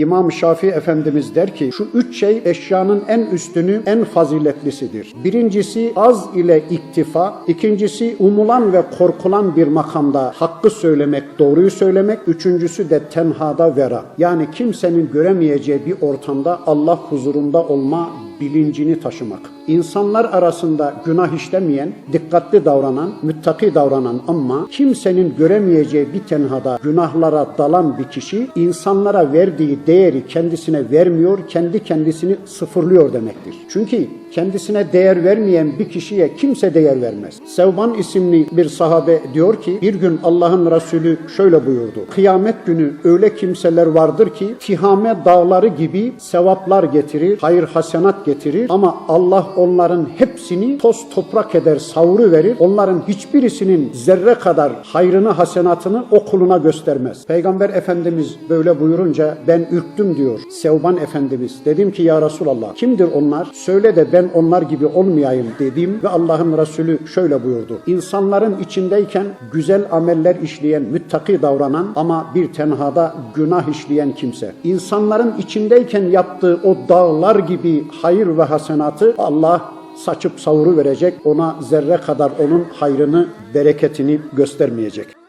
İmam Şafii Efendimiz der ki şu üç şey eşyanın en üstünü, en faziletlisidir. Birincisi az ile iktifa, ikincisi umulan ve korkulan bir makamda hakkı söylemek, doğruyu söylemek, üçüncüsü de tenhada vera. Yani kimsenin göremeyeceği bir ortamda Allah huzurunda olma bilincini taşımak. İnsanlar arasında günah işlemeyen, dikkatli davranan, müttaki davranan ama kimsenin göremeyeceği bir tenhada günahlara dalan bir kişi insanlara verdiği değeri kendisine vermiyor, kendi kendisini sıfırlıyor demektir. Çünkü kendisine değer vermeyen bir kişiye kimse değer vermez. Sevban isimli bir sahabe diyor ki bir gün Allah'ın Resulü şöyle buyurdu. Kıyamet günü öyle kimseler vardır ki Tihame dağları gibi sevaplar getirir, hayır hasenat getirir ama Allah onların hepsini toz toprak eder, savuru verir. Onların hiçbirisinin zerre kadar hayrını, hasenatını o kuluna göstermez. Peygamber Efendimiz böyle buyurunca ben ürktüm diyor Sevban Efendimiz. Dedim ki ya Resulallah kimdir onlar? Söyle de ben onlar gibi olmayayım dedim ve Allah'ın Resulü şöyle buyurdu. İnsanların içindeyken güzel ameller işleyen, müttaki davranan ama bir tenhada günah işleyen kimse. İnsanların içindeyken yaptığı o dağlar gibi hayır ve hasenatı Allah saçıp savuru verecek. Ona zerre kadar onun hayrını, bereketini göstermeyecek.